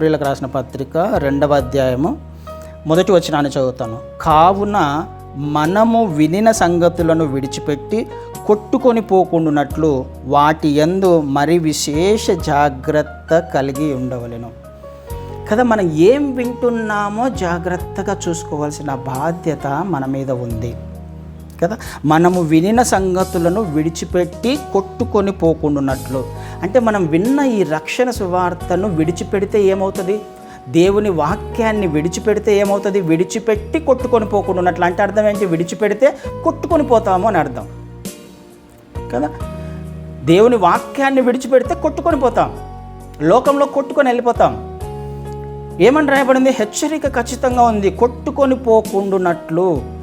హెబ్రిలకు రాసిన పత్రిక రెండవ అధ్యాయము. మొదటి వచ్చినాన్ని చదువుతాను. కావున మనము వినిన సంగతులను విడిచిపెట్టి కొట్టుకొని పోకుండానట్లు వాటి యందు మరి విశేష జాగ్రత్త కలిగి ఉండవలెను. కదా మనం ఏం వింటున్నామో జాగ్రత్తగా చూసుకోవాల్సిన బాధ్యత మన మీద ఉంది. కదా? మనము వినిన సంగతులను విడిచిపెట్టి కొట్టుకొని పోకుండాన్నట్లు. అంటే మనం విన్న ఈ రక్షణ సువార్తను విడిచిపెడితే ఏమవుతుంది? దేవుని వాక్యాన్ని విడిచిపెడితే ఏమవుతుంది? విడిచిపెట్టి కొట్టుకొని పోకుండా ఉన్నట్లు అంటే అర్థం ఏంటి? విడిచిపెడితే కొట్టుకొని పోతాము అని అర్థం. కదా? దేవుని వాక్యాన్ని విడిచిపెడితే కొట్టుకొని పోతాం. లోకంలో కొట్టుకొని వెళ్ళిపోతాం. ఏమని రాయబడింది? హెచ్చరిక ఖచ్చితంగా ఉంది. కొట్టుకొని పోకుండునట్లు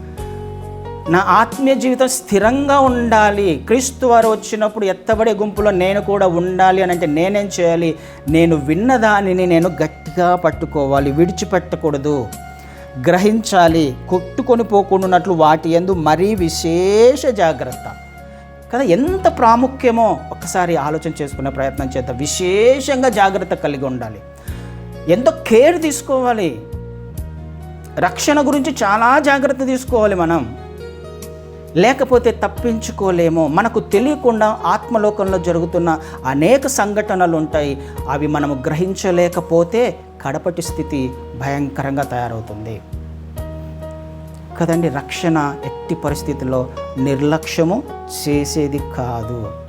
నా ఆత్మీయ జీవితం స్థిరంగా ఉండాలి. క్రీస్తు వారు వచ్చినప్పుడు ఎత్తబడే గుంపులో నేను కూడా ఉండాలి అని అంటే నేనేం చేయాలి? నేను విన్న దానిని నేను గట్టిగా పట్టుకోవాలి విడిచిపెట్టకూడదు. గ్రహించాలి కొట్టుకొని పోకుండాన్నట్లు వాటి ఎందు మరీ విశేష జాగ్రత్త. కదా ఎంత ప్రాముఖ్యమో ఒకసారి ఆలోచన చేసుకునే ప్రయత్నం చేద్దాం. విశేషంగా జాగ్రత్త కలిగి ఉండాలి. ఎంతో కేర్ తీసుకోవాలి. రక్షణ గురించి చాలా జాగ్రత్త తీసుకోవాలి మనం. లేకపోతే తప్పించుకోలేము. మనకు తెలియకుండా ఆత్మలోకంలో జరుగుతున్న అనేక సంఘటనలు ఉంటాయి అవి మనము గ్రహించలేకపోతే కడపటి స్థితి భయంకరంగా తయారవుతుంది. కదండి రక్షణ ఎట్టి పరిస్థితుల్లో నిర్లక్ష్యము చేసేది కాదు.